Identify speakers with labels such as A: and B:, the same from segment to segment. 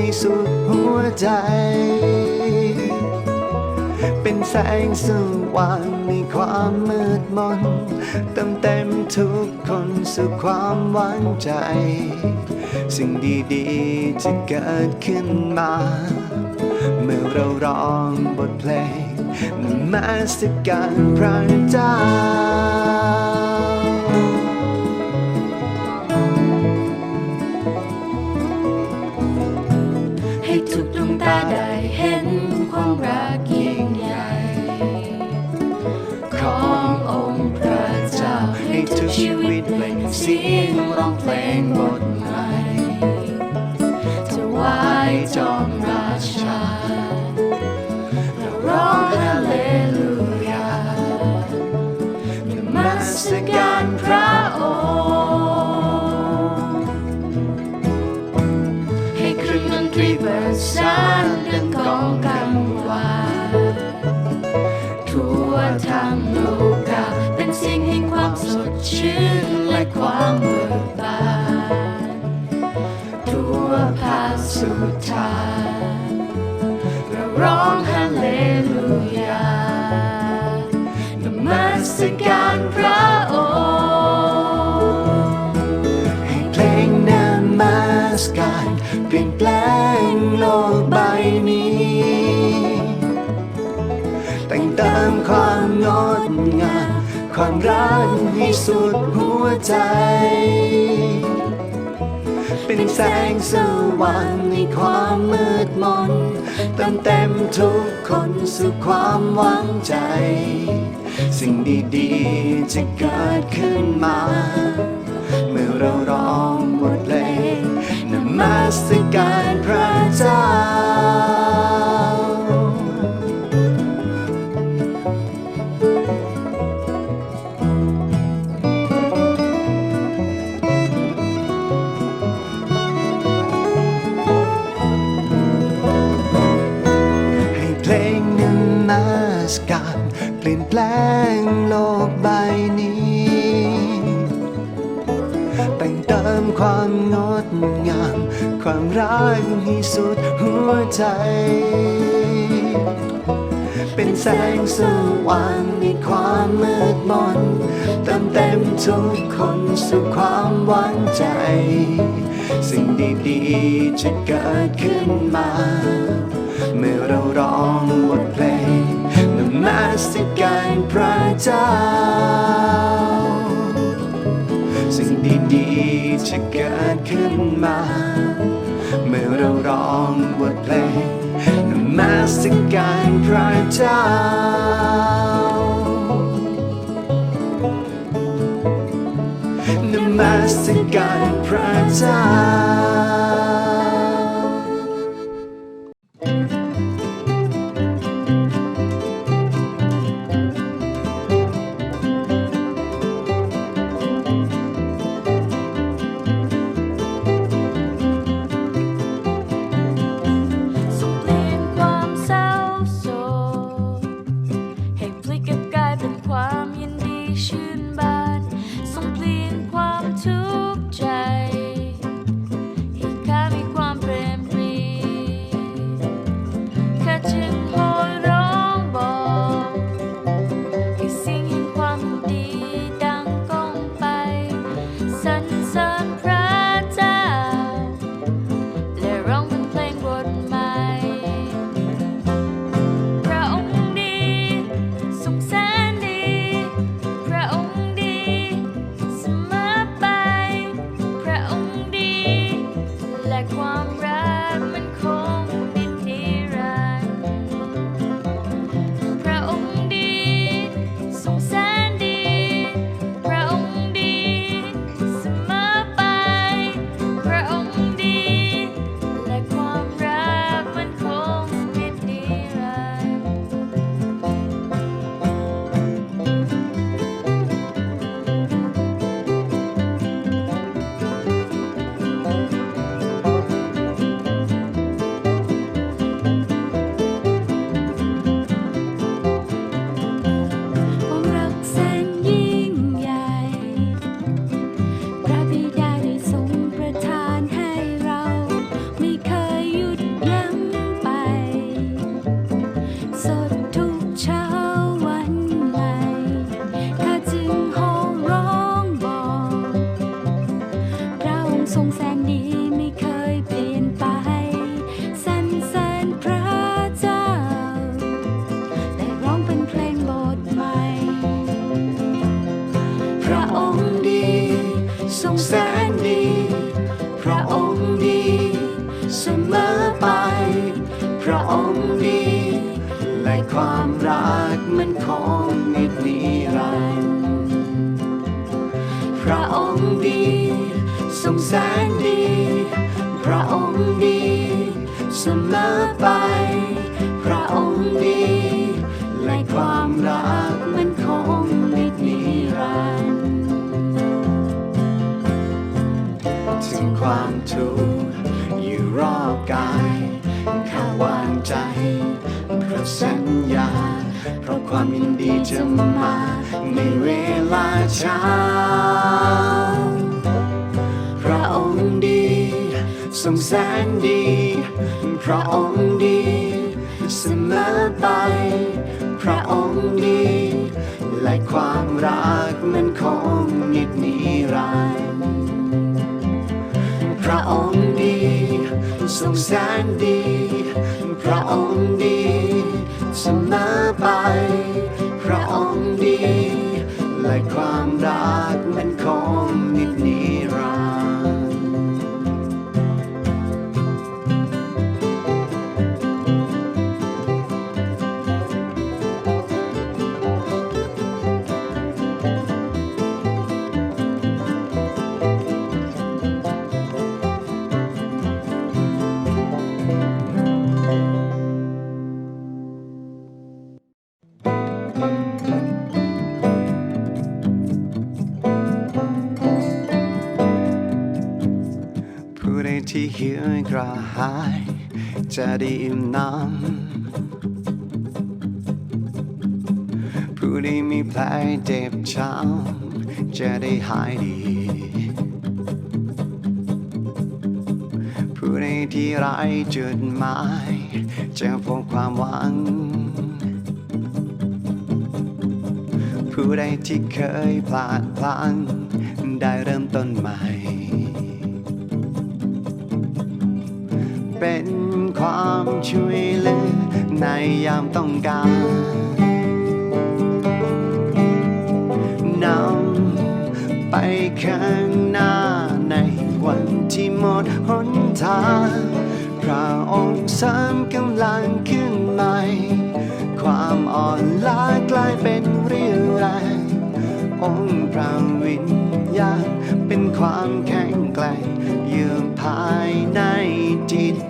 A: ให้สุดหัว
B: ใจ เป็นแสงสว่างในความมืดมนเติมเต็มทุกคนสู่ความหวังใจ สิ่งดีๆจะเกิดขึ้นมา เมื่อเราร้องบทเพลงนมัสการพระเจ้าา
A: ได้เห็นความรักยิ่งใหญ่ ขององค์พระเจ้าให้ทุกชีวิตเปล่งเสียงร้องเพลงบทใหม่ถวายจอมราชาเราร้องฮาเลลูยานมัสการพระองค์ให้เครื่องดนตรีประสาน ดังกองกังวานทั่วทั้งโลกาเป็นเสียงแห่งความสดชื่นและความเบิกบาน สุ
B: ดหัวใจ เป็นแสงสว่างในความมืดมนเติมเต็มทุกคนสู่ความหวังใจ สิ่งดีๆจะเกิดขึ้นมา เมื่อเราร้องบทเพลงนมัสการพระเจ้า ลี่ยนแปลงโลกใบนี้ แต่งเติมความงดงาม ความรักให้สุดหัวใจ เป็นแสงสว่างในความมืดมนเติมเต็มทุกคนสู่ความหวังใจ สิ่งดีๆจะเกิดขึ้นมา เมื่อเราร้องบทเพลง นมัสการพระเจ้า สิ่งดีๆจะเกิดขึ้นมา เมื่อเราร้องบทเพลงนมัสการพระเจ้านมัสการพระเจ้า
A: ดี เสมอไป พระองค์ดี และ
B: ความรักมันคงนิดนิรันดร์ถึงความทุกข์อยู่รอบกายข้าวางใจเพราะสัญญา เพราะความยินดีจะมาในเวลาเช้าพระองค์ดี ทรงแสนดีพระองค์ดีเสมอไป พระองค์ดีและความรักมันคงนิดนิรันดร์พระองค์ดีทรงแสนดี พระองค์ดีเสมอ จะได้อิ่มน้ำผู้ใดมีแผลเจ็บช้ำจะได้หายดี ผู้ใดที่ไร้จุดหมายจะพบความหวัง ผู้ใดที่เคยพลาดพลั้งได้เริ่มต้นใหม่ เป็นความช่วยเหลือในยามต้องการนำไปข้างหน้าในวันที่หมดหนทางพระองค์สริมกำลังขึ้นใหม่ ความอ่อนล้ากลายเป็นเรี่ยวแรงองค์พระวิญญาณเป็นความแข็งแกร่งอยู่ภายใน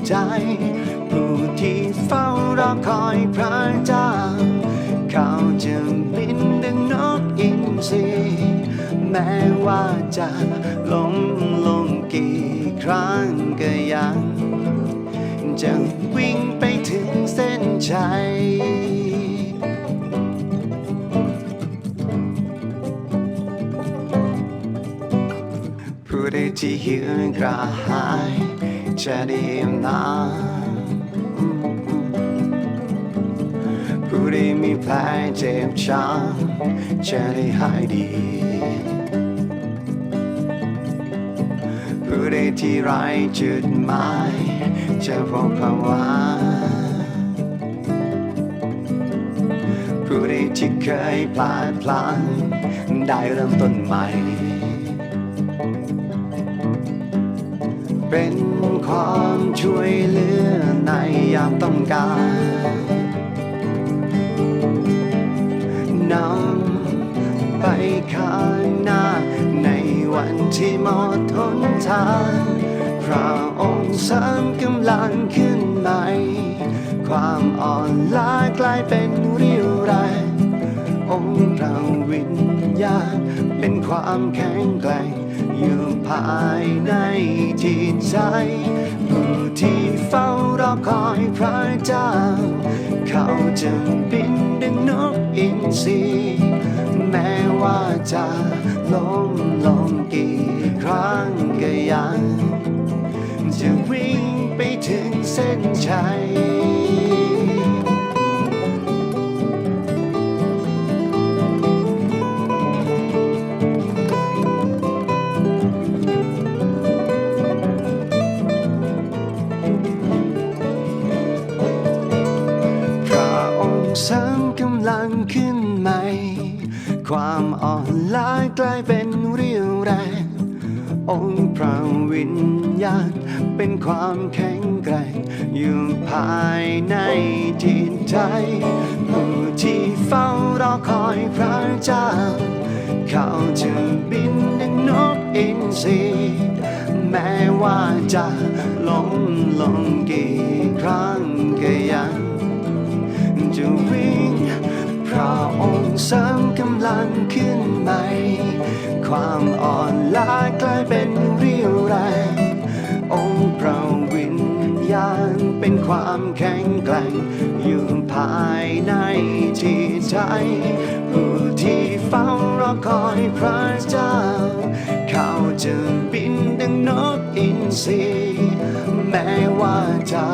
B: ใจ ผู้ที่เฝ้ารอคอยพระเจ้า เขาจะบินดังนกอินทรีแม้ว่าจะล้มลงกี่ครั้งก็ยังจะวิ่งไปถึงเส้นชัยผู้ใดที่หิวกระหาย จะด้อิ่มน้ำผู้ใดมีแผลเจ็บช้ำจะได้หายดีผู้ใดที่ไร้จุดหมายจะพบความหวังผู้ใดที่เคยพลาดพลั้งได้เริ่มต้นใหม่ เป็นความช่วยเหลือในยามต้องการนำไปข้างหน้า ในวันที่หมดหนทางพระองค์เสริมกำลังขึ้นใหม่ความอ่อนล้ากลายเป็นเรียวแรงองค์พระวิญญาณเป็นความแข็งแกร่ง ภายในจิตใจ ผู้ที่เฝ้ารอคอยพระเจ้า เขาจะบินดังนกอินทรีแม้ว่าจะล้มลงกี่ครั้งก็ยัง
A: ความอ่อนล้ากลายเป็นเรี่ยวแรง องค์พระวิญญาณเป็นความแข็งแกร่งอยู่ภายในจิตใจผู้ที่เฝ้ารอคอยพระเจ้า เขาจะบินดังนกอินทรีแม้ว่าจะล้มลงกี่ครั้งก็ยังจะวิ่ง พระองค์เสริมกำลังขึ้นใหม่ ความอ่อนล้ากลายเป็นเรี่ยวแรง องค์พระวิญญาณเป็นความแข็งแกร่ง อยู่ภายในจิตใจ ผู้ที่เฝ้ารอคอยพระเจ้า เขาจะบินดังนกอินทรีแม้ว่าจะ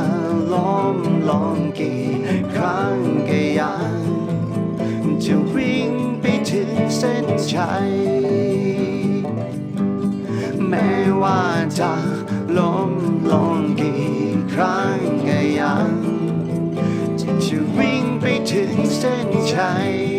A: ล้มลงกี่ครั้ง ใจ แม้ว่าจะล้มลงกี่ครั้งก็ยังจะวิ่งไปถึงเส้
B: น
A: ชัย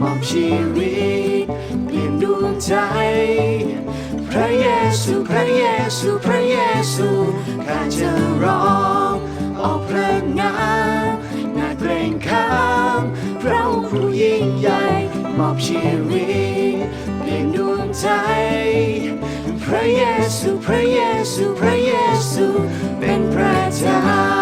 A: มอบชีวิตเปลี่ยนดวงใจ พระเยซูพระเยซูพระเยซู
B: ข้าจะร้องออกพระนามนา
A: เกรงขามพระผู้ยิ่งใหญ่มอบชีวิตเปลี่ยนดวงใจ พระเยซูพระเยซูพระเยซูเป็นพระเจ้า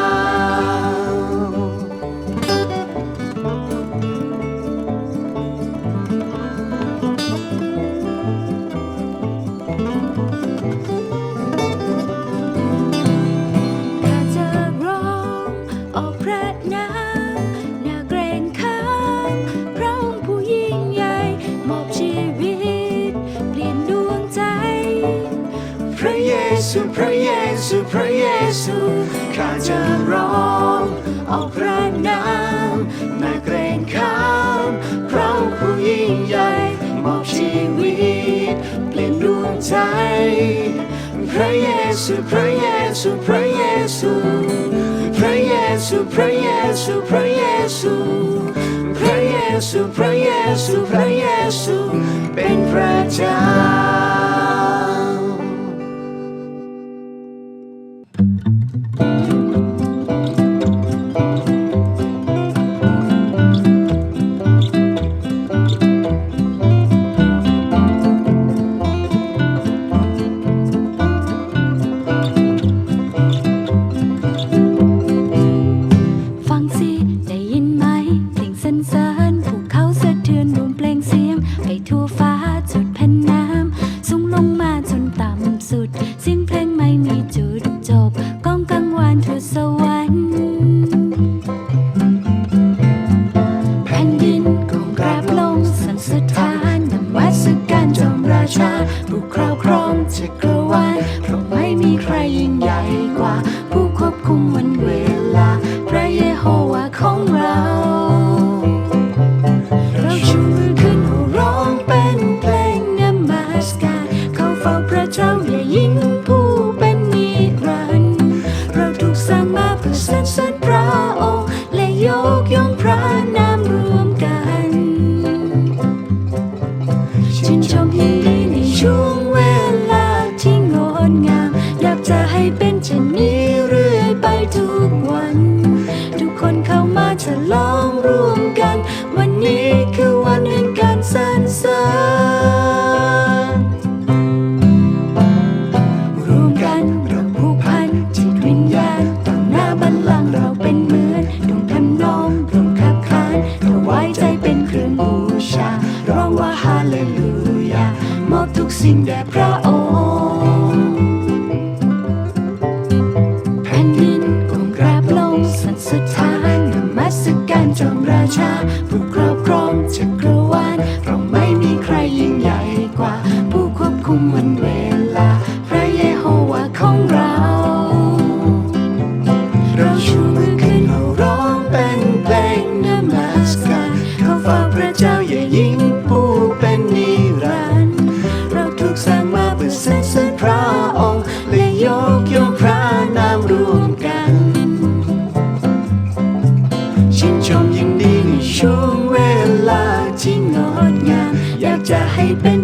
A: hey baby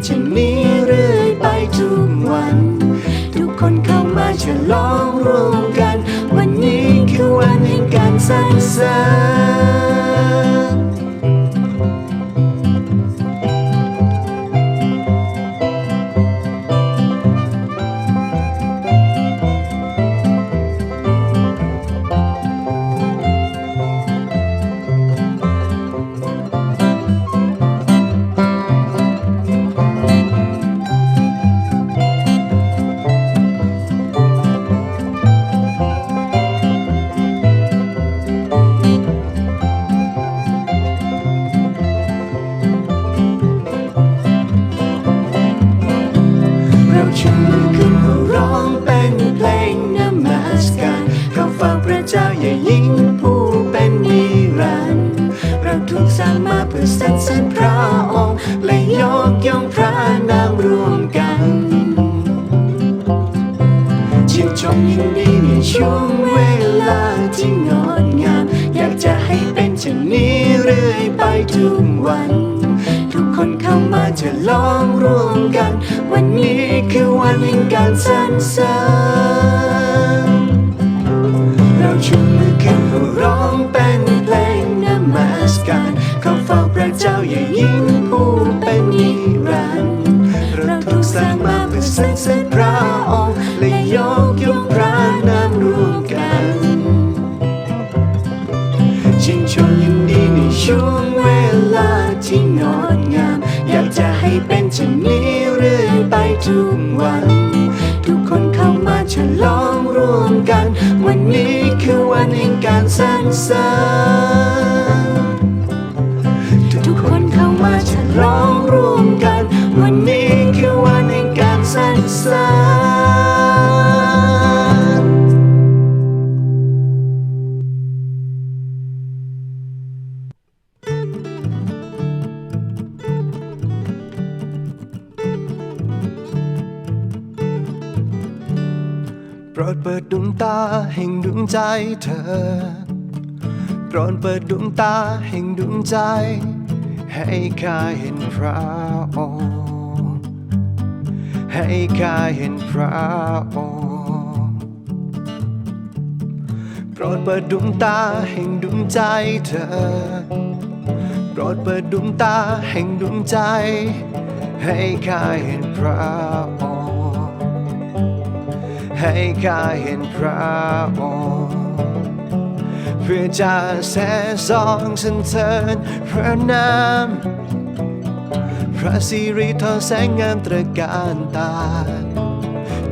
A: ทุกวัน ทุกคนเข้ามาจะลองร่วมกัน วันนี้คือวันแห่งการสรรเสริญเราชูมือขึ้นร้องเป็นเพลงนมัสการข้าเฝ้าพระเจ้าอย่ายิ้มผู้เป็นนิรันดร์เราทุกสร้างมาเพื่อสรรเสริญพระองค์และยกย่องพระน ช่นนี้เรื่อยไปทุกวัน ทุกคนเข้ามาฉลองร่วมกัน วันนี้คือวันแห่งการสรรเสริญ โปรดเปิดดวงตาแห่งดวงใจเธอ โปรดเปิดดวงตาแห่งดวงใจ ให้ข้าเห็นพระองค์ให้ข้าเห็นพระองค์โปรดเปิดดวงตาแห่งดวงใจเธอ โปรดเปิดดวงตาแห่งดวงใจ ให้ข้าเห็นพระ ให้ข้าเห็นพระองค์เพื่อจะแสสองสันเสริญพระนามพระสิริทองแสงงามตระการตา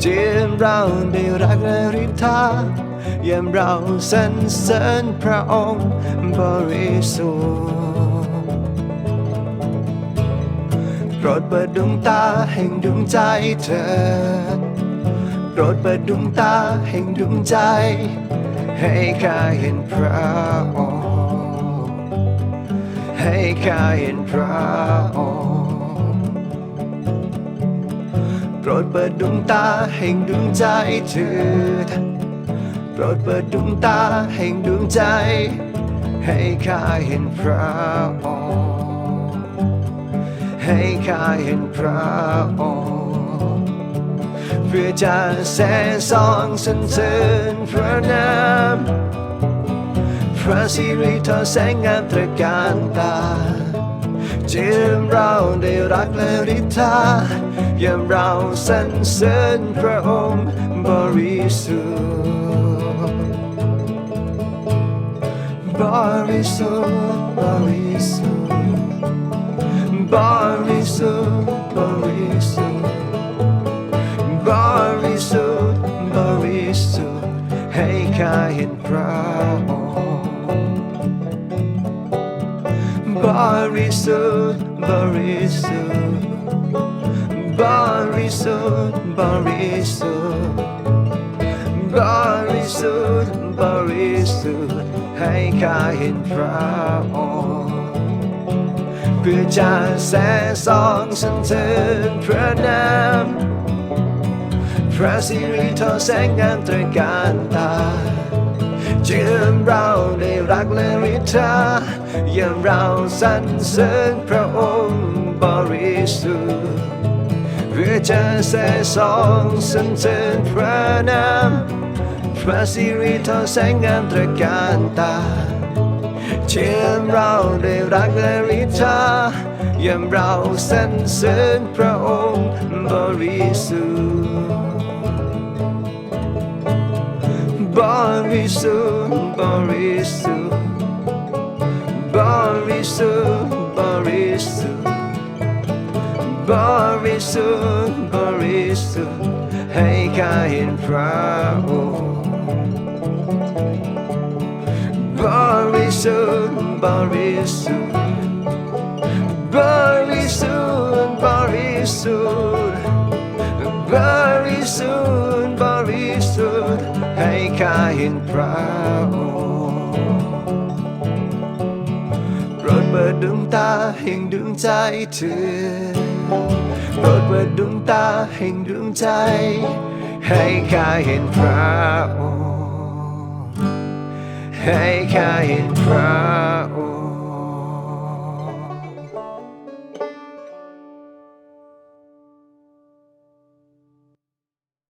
A: เจี
B: ยมเราได้รักและริทายามเราสรรเสริญพระองค์บริสุทธิ์โปรดเปิดดวงตาแห่งดวงใจเธอ โปรดเปิดดวงตาแห่งดวงใจ ให้ข้าเห็นพระองค์ให้ข้าเห็นพระองค์โปรดเปิดดวงตาแห่งดวงใจเถิดโปรดเปิดดวงตาแห่งดวงใจ ให้ข้าเห็นพระองค์ให้ข้าเห็นพระองค์ เพื่อจะแสสองสรรเสริญพระนามพระสิริทอแสงงามตระการตาจิมเราได้รักและริธายามเราสรรเสริญพระองค์บริสุทธิ์บริสุทธิ์บริสุทธิ์บริสุทธิ์บริสุทธิ์ บริสุทธิ์บริสุทธิ์ให้ข้าเห็นพระองค์บริสุทธิ์บริสุทธิ์บริสุทธิ์บริสุทธิ์บริสุทธิ์บริสุทธิ์ให้ข้าเห็นพระองค์เพื่อจะแสสองสรรเสริญพระนาม พระสิริทอแสงงามตระการตาจิมเราได้รักและริธายามเราสรรเสริญพระองค์บริสุทธิ์เพื่อจะแสสองสรรเสริญพระนามพระสิริทอแสงงามตระการตาจิมเราได้รักและริธายามเราสรรเสริญพระองค์บริสุทธิ์ บริสุทธิ์บริสุทธิ์บริสุทธิ์บริสุทธิ์บริสุทธิ์ ให้ข้าเห็นพระองค์โปรดเปิดดวงตาแห่งดวงใจเธอโปรดเปิดดวงตาแห่งดวงใจ ให้ข้าเห็นพระองค์ให้ข้าเห็นพระอ